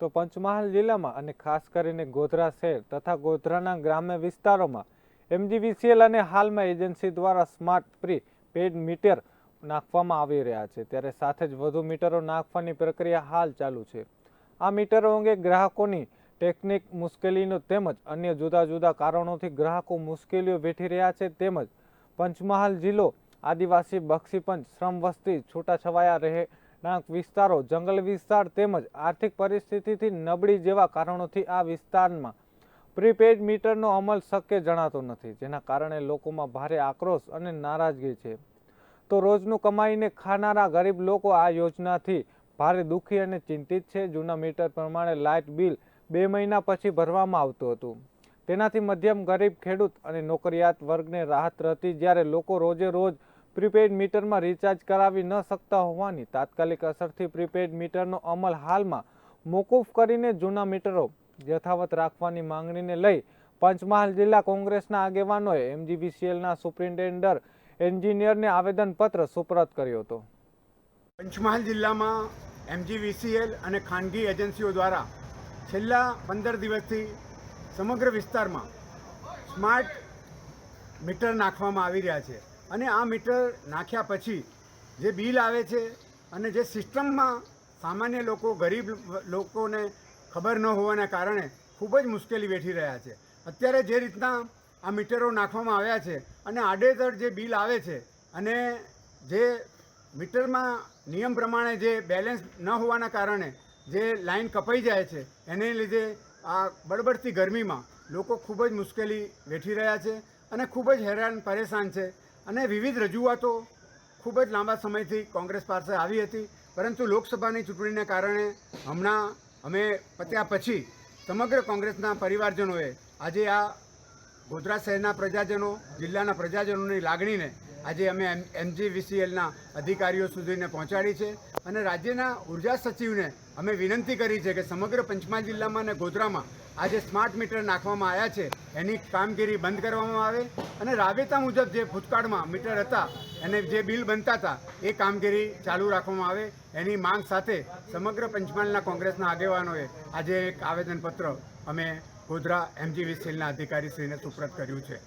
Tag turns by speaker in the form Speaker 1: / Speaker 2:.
Speaker 1: તો પંચમહાલ જિલ્લામાં અને ખાસ કરીને ગોધરા શહેર તથા ગોધરાના ગ્રામ્ય વિસ્તારોમાં એમજીવીસીએલ અને હાલમાં એજન્સી દ્વારા સ્માર્ટ પ્રી પેડ મીટર નાખવામાં આવી રહ્યા છે. ત્યારે સાથે જ વધુ મીટરો નાખવાની પ્રક્રિયા હાલ ચાલુ છે. આ મીટરો અંગે ગ્રાહકોની ટેકનિક મુશ્કેલીનો તેમજ અન્ય જુદા જુદા કારણોથી ગ્રાહકો મુશ્કેલીઓ વેઠી રહ્યા છે તેમજ પંચમહાલ જિલ્લો આદિવાસી બક્ષીપંચ શ્રમ વસ્તી છૂટાછવાયા રહેણાંક વિસ્તારો, જંગલ વિસ્તાર તેમજ આર્થિક પરિસ્થિતિથી નબળી જેવા કારણોથી આ વિસ્તારમાં પ્રીપેડ મીટરનો અમલ શક્ય જણાતો નથી, જેના કારણે લોકોમાં ભારે આક્રોશ અને નારાજગી છે. તો રોજનું કમાઈને ખાનારા ગરીબ લોકો આ યોજનાથી ભારે દુઃખી અને ચિંતિત છે. જૂના મીટર પ્રમાણે લાઇટ બિલ બે મહિના પછી ભરવામાં આવતું હતું. તેનાથી મધ્યમ ગરીબ ખેડૂત અને નોકરિયાત વર્ગને રાહત રહેતી જ્યારે લોકો રોજે રોજ પ્રીપેડ મીટરમાં રિચાર્જ કરાવી ન શકતા હોવાની તાત્કાલિક અસરથી પ્રીપેડ મીટરનો અમલ હાલમાં મોકૂફ કરીને જૂના મીટરો યથાવત રાખવાની માંગણીને લઈ પંચમહાલ જિલ્લા કોંગ્રેસના આગેવાનોએ એમજીવીસીએલના સુપ્રિન્ટેન્ડર એન્જિનિયરને આવેદનપત્ર સુપરત કર્યો હતો.
Speaker 2: પંચમહાલ જિલ્લામાં એમજીવીસીએલ અને ખાનગી એજન્સીઓ દ્વારા છેલ્લા પંદર દિવસથી સમગ્ર વિસ્તારમાં સ્માર્ટ મીટર નાખવામાં આવી રહ્યા છે. અને આ મીટર નાખ્યા પછી જે બિલ આવે છે અને જે સિસ્ટમમાં સામાન્ય લોકો, ગરીબ લોકોને ખબર ન હોવાના કારણે ખૂબ જ મુશ્કેલી વેઠી રહ્યા છે. અત્યારે જે રીતના આ મીટરો નાખવામાં આવ્યા છે અને આડેધડ જે બિલ આવે છે અને જે મીટરમાં નિયમ પ્રમાણે જે બેલેન્સ ન હોવાના કારણે જે લાઈન કપાઈ જાય છે, એને લીધે આ બળબડતી ગરમીમાં લોકો ખૂબ જ મુશ્કેલી વેઠી રહ્યા છે અને ખૂબ જ હેરાન, પરેશાન છે. અને વિવિધ રજૂઆતો ખૂબ જ લાંબા સમયથી કોંગ્રેસ પાસે આવી હતી. પરંતુ લોકસભાની ચૂંટણીને કારણે હમણાં અમે પત્યા પછી સમગ્ર કોંગ્રેસના પરિવારજનોએ આજે આ ગોધરા શહેરના પ્રજાજનો, જિલ્લાના પ્રજાજનોની લાગણીને આજે અમે એમ એમજીવીસીએલના અધિકારીઓ સુધીને પહોંચાડી છે અને રાજ્યના ઊર્જા સચિવને અમે વિનંતી કરી છે કે સમગ્ર પંચમહાલ જિલ્લામાં અને ગોધરામાં આજે સ્માર્ટ મીટર નાખવામાં આવ્યા છે. એની કામગીરી બંધ કરવામાં આવે અને રાબેતા મુજબ જે ભૂતકાળમાં મીટર હતા અને જે બિલ બનતા હતા, એ કામગીરી ચાલુ રાખવામાં આવે. એની માંગ સાથે સમગ્ર પંચમહાલના કોંગ્રેસના આગેવાનોએ આજે એક આવેદનપત્ર અમે ગોધરા એમજીવીસીએલના અધિકારીશ્રીને સુપ્રત કર્યું છે.